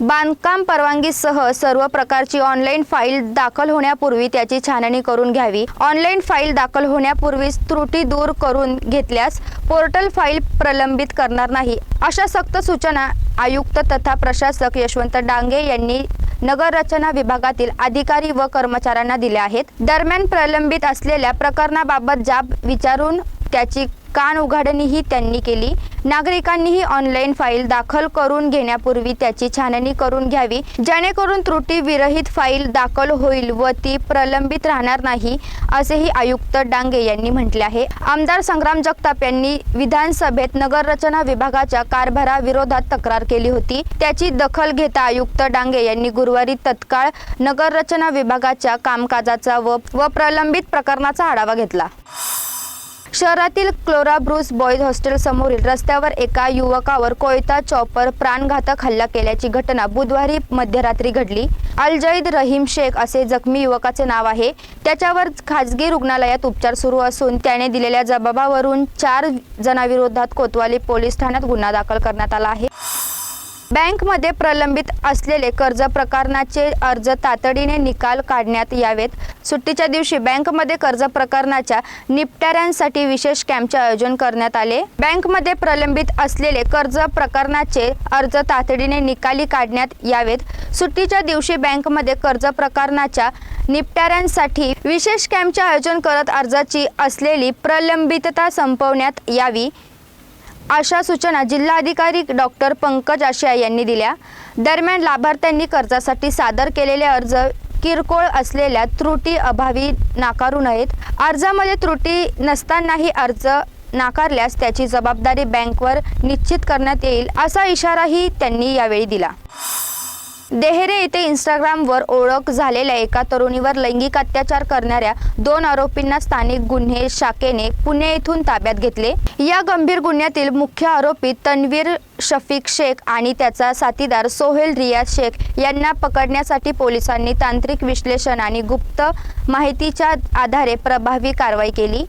बांधकाम परवानगीसह सर्व प्रकारची ऑनलाईन फाईल दाखल होण्यापूर्वी त्याची छाननी करून घ्यावी. ऑनलाईन फाईल दाखल होण्यापूर्वीच त्रुटी दूर करून घेतल्यास पोर्टल फाईल प्रलंबित करणार नाही अशा सक्त सूचना आयुक्त तथा प्रशासक यशवंत डांगे यांनी नगर रचना विभागातील अधिकारी व कर्मचाऱ्यांना दिल्या आहेत. दरम्यान प्रलंबित असलेल्या प्रकरणाबाबत जाब विचारून त्याची कान उघाडणीही त्यांनी केली. नागरिकांनीही ऑनलाईन फाईल दाखल करून घेण्यापूर्वी त्याची छाननी करून घ्यावी. जेणेकरून त्रुटी विरहित फाईल दाखल होईल व ती प्रलंबित राहणार नाही असेही आयुक्त डांगे यांनी म्हटले आहे. आमदार संग्राम जगताप यांनी विधानसभेत नगररचना विभागाच्या कारभाराविरोधात तक्रार केली होती. त्याची दखल घेता आयुक्त डांगे यांनी गुरुवारी तत्काळ नगररचना विभागाच्या कामकाजाचा व व प्रलंबित प्रकरणाचा आढावा घेतला. शहरातील क्लोरा ब्रूस बॉईज हॉस्टेल समोरील रस्त्यावर एका युवकावर कोयता चॉपर प्राणघातक हल्ला केल्याची घटना बुधवारी मध्यरात्री घडली. अलजईद रहीम शेख असे जखमी युवकाचे नाव आहे. त्याच्यावर खाजगी रुग्णालयात उपचार सुरू असून त्याने दिलेल्या जबाबावरून चार जणांविरोधात कोतवाली पोलीस ठाण्यात गुन्हा दाखल करण्यात आला आहे. बँकमध्ये प्रलंबित असलेले कर्ज प्रकरणाचे अर्ज तातडीने निकाल काढण्यात यावेत. सुट्टीच्या दिवशी बँकमध्ये कर्ज प्रकरणाच्या निपटाऱ्यांसाठी विशेष कॅम्पचे आयोजन करण्यात आले. बँकमध्ये प्रलंबित असलेले कर्ज प्रकरणाचे अर्ज तातडीने निकाली काढण्यात यावेत. सुट्टीच्या दिवशी बँकमध्ये कर्ज प्रकरणाच्या निपटाऱ्यांसाठी विशेष कॅम्पचे आयोजन करत अर्जाची असलेली प्रलंबितता संपवण्यात यावी. अशा सूचना जिल्हाधिकारी डॉक्टर पंकज आशिया यांनी दिल्या. दरम्यान लाभार्थ्यांनी कर्जासाठी सादर केलेले अर्ज किरकोळ असलेल्या त्रुटी अभावी नाकारू नयेत. अर्जामध्ये त्रुटी नसतानाही अर्ज नाकारल्यास त्याची जबाबदारी बँकवर निश्चित करण्यात येईल असा इशाराही त्यांनी यावेळी दिला. देहेरे येथे इंस्टाग्रामवर ओळख झालेल्या एका तरुणीवर लैंगिक अत्याचार करणाऱ्या दोन आरोपींना स्थानिक गुन्हे शाखेने पुणे येथून ताब्यात घेतले. या गंभीर गुन्ह्यातील मुख्य आरोपी तन्वीर शफीक शेख आणि त्याचा साथीदार सोहेल रियाज शेख यांना पकडण्यासाठी पोलिसांनी तांत्रिक विश्लेषण आणि गुप्त माहितीच्या आधारे प्रभावी कारवाई केली.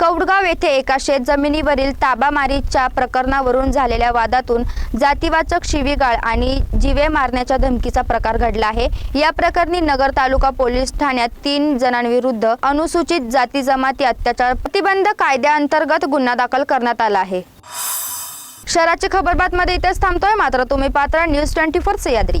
कौडगाव येथे एका शेतजमिनीवरील ताबामारीच्या प्रकरणावरून झालेल्या वादातून जातीवाचक शिवीगाळ आणि जीवे मारण्याच्या धमकीचा प्रकार घडला आहे. या प्रकरणी नगर तालुका पोलीस ठाण्यात तीन जणांविरुद्ध अनुसूचित जाती जमाती अत्याचार प्रतिबंध कायद्याअंतर्गत गुन्हा दाखल करण्यात आला आहे. शहराची खबरबातमध्ये इथेच थांबतोय. मात्र तुम्ही पात्र न्यूज ट्वेंटी फोर सह्याद्री